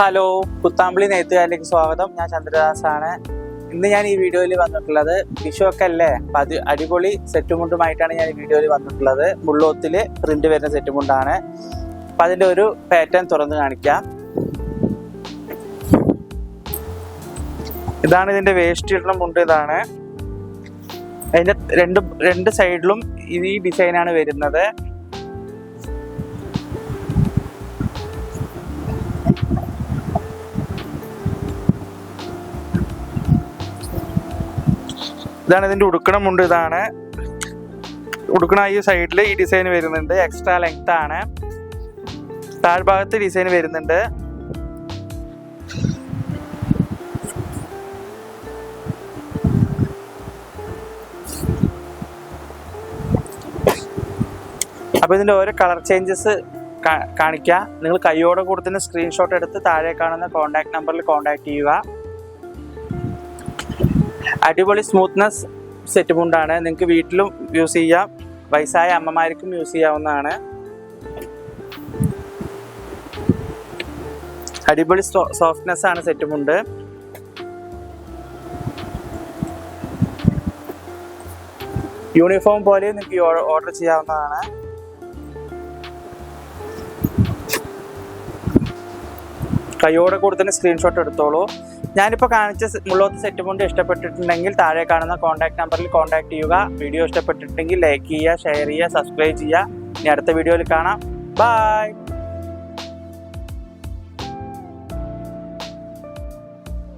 Hello പുത്താമ്പിളി നെയ്ത്തുകാരിലേക്ക് സ്വാഗതം. ഞാൻ ചന്ദ്രദാസ് ആണ് ഇന്ന് ഞാൻ ഈ വീഡിയോയിൽ വന്നിട്ടുള്ളത് വിഷു ഒക്കെ അല്ലേ? അത് അടിപൊളി സെറ്റുമുണ്ടുമായിട്ടാണ് ഞാൻ ഈ വീഡിയോയിൽ വന്നിട്ടുള്ളത്. മുള്ളോത്തിൽ പ്രിന്റ് വരുന്ന സെറ്റുമുണ്ടാണ്. അപ്പം അതിന്റെ ഒരു പാറ്റേൺ തുറന്ന് കാണിക്കാം. ഇതാണ് ഇതിന്റെ വേസ്റ്റ് ഇടുന്ന മുണ്ട് ഇതാണ്. അതിന്റെ രണ്ട് രണ്ട് സൈഡിലും ഈ ഡിസൈനാണ് വരുന്നത്. ഇതാണ് ഇതിന്റെ ഉടുക്കണമുണ്ട് ഇതാണ്. ഉടുക്കണ ഈ സൈഡിൽ ഈ ഡിസൈൻ വരുന്നുണ്ട്. എക്സ്ട്രാ ലെങ്ത് ആണ്. താഴ്ഭാഗത്ത് ഡിസൈൻ വരുന്നുണ്ട്. അപ്പോൾ ഇതിന്റെ ഓരോ കളർ ചേഞ്ചസ് കാണിക്കുക നിങ്ങൾ കൈയോടെ കൊടുത്തിന് സ്ക്രീൻഷോട്ട് എടുത്ത് താഴെ കാണുന്ന കോൺടാക്ട് നമ്പറിൽ കോൺടാക്ട് ചെയ്യുക. അടിപൊളി സ്മൂത്ത്നെസ് സെറ്റ് മുണ്ടാണ് നിങ്ങൾക്ക് വീട്ടിലും യൂസ് ചെയ്യാം. വയസ്സായ അമ്മമാർക്കും യൂസ് ചെയ്യാവുന്നതാണ്. അടിപൊളി സോഫ്റ്റ്നെസ് ആണ് സെറ്റ് മുണ്ട് യൂണിഫോം പോലെ നിങ്ങൾക്ക് ഓർഡർ ചെയ്യാവുന്നതാണ്. കൈയോടെ കൊടുത്തിന് സ്ക്രീൻഷോട്ട് എടുത്തോളൂ. ഞാനിപ്പോൾ കാണിച്ച മുള്ളോത്ത് സെറ്റ് കൊണ്ട് ഇഷ്ടപ്പെട്ടിട്ടുണ്ടെങ്കിൽ താഴെ കാണുന്ന കോൺടാക്ട് നമ്പറിൽ കോൺടാക്ട് ചെയ്യുക. വീഡിയോ ഇഷ്ടപ്പെട്ടിട്ടുണ്ടെങ്കിൽ ലൈക്ക് ചെയ്യുക ഷെയർ ചെയ്യുക സബ്സ്ക്രൈബ് ചെയ്യുക. ഇനി അടുത്ത വീഡിയോയിൽ കാണാം. ബൈ